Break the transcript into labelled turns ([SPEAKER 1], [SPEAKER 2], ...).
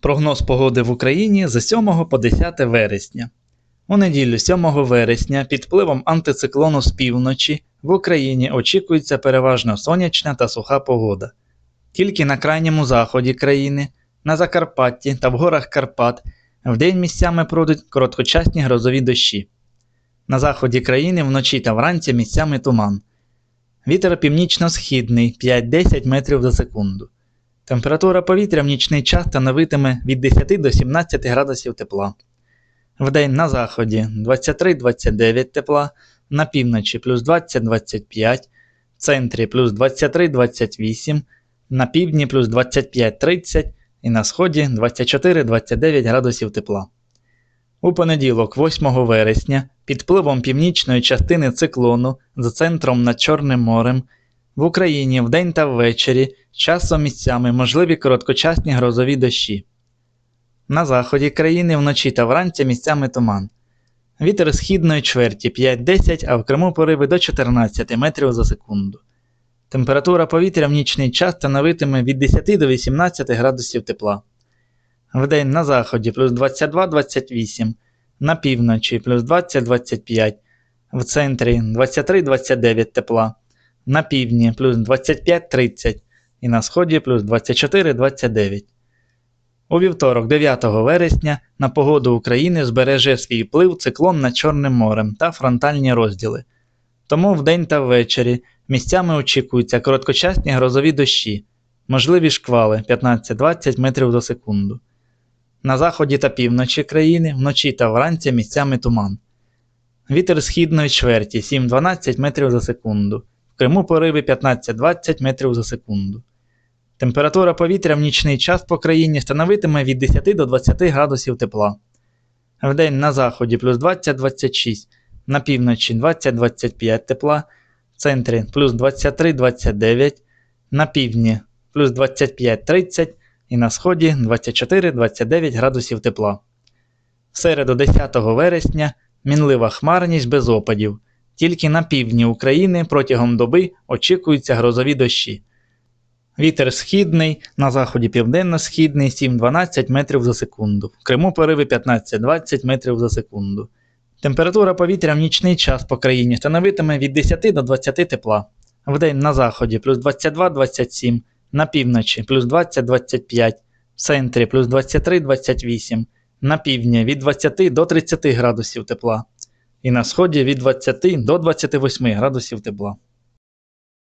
[SPEAKER 1] Прогноз погоди в Україні з 7 по 10 вересня. У неділю 7 вересня під впливом антициклону з півночі в Україні очікується переважно сонячна та суха погода. Тільки на крайньому заході країни, на Закарпатті та в горах Карпат вдень місцями пройдуть короткочасні грозові дощі. На заході країни вночі та вранці місцями туман. Вітер північно-східний 5-10 метрів за секунду. Температура повітря в нічний час становитиме від 10 до 17 градусів тепла. Вдень на заході 23-29 тепла, на півночі плюс 20-25, в центрі плюс 23-28, на півдні плюс 25-30 і на сході 24-29 градусів тепла. У понеділок, 8 вересня, під впливом північної частини циклону за центром над Чорним морем, в Україні вдень та ввечері часом місцями можливі короткочасні грозові дощі. На заході країни вночі та вранці місцями туман. Вітер східної чверті 5-10, а в Криму пориви до 14 метрів за секунду. Температура повітря в нічний час становитиме від 10 до 18 градусів тепла. Вдень на заході плюс 22-28, на півночі плюс 20-25, в центрі 23-29 тепла, на півдні плюс 25-30 і на сході плюс 24-29. У вівторок, 9 вересня, на погоду України збереже свій вплив циклон над Чорним морем та фронтальні розділи. Тому вдень та ввечері місцями очікуються короткочасні грозові дощі, можливі шквали 15-20 метрів за секунду. На заході та півночі країни вночі та вранці місцями туман. Вітер східної чверті 7-12 метрів за секунду. Криму пориви 15-20 метрів за секунду. Температура повітря в нічний час по країні становитиме від 10 до 20 градусів тепла. Вдень на заході плюс 20-26, на півночі 20-25 тепла, в центрі плюс 23-29, на півдні плюс 25-30 і на сході 24-29 градусів тепла. В середу 10 вересня мінлива хмарність без опадів. Тільки на півдні України протягом доби очікуються грозові дощі. Вітер східний, на заході південно-східний 7-12 метрів за секунду. В Криму пориви 15-20 метрів за секунду. Температура повітря в нічний час по країні становитиме від 10 до 20 тепла. Вдень на заході плюс 22-27, на півночі плюс 20-25, в центрі плюс 23-28, на півдні від 20 до 30 градусів тепла. І на сході від 20 до 28 градусів тепла.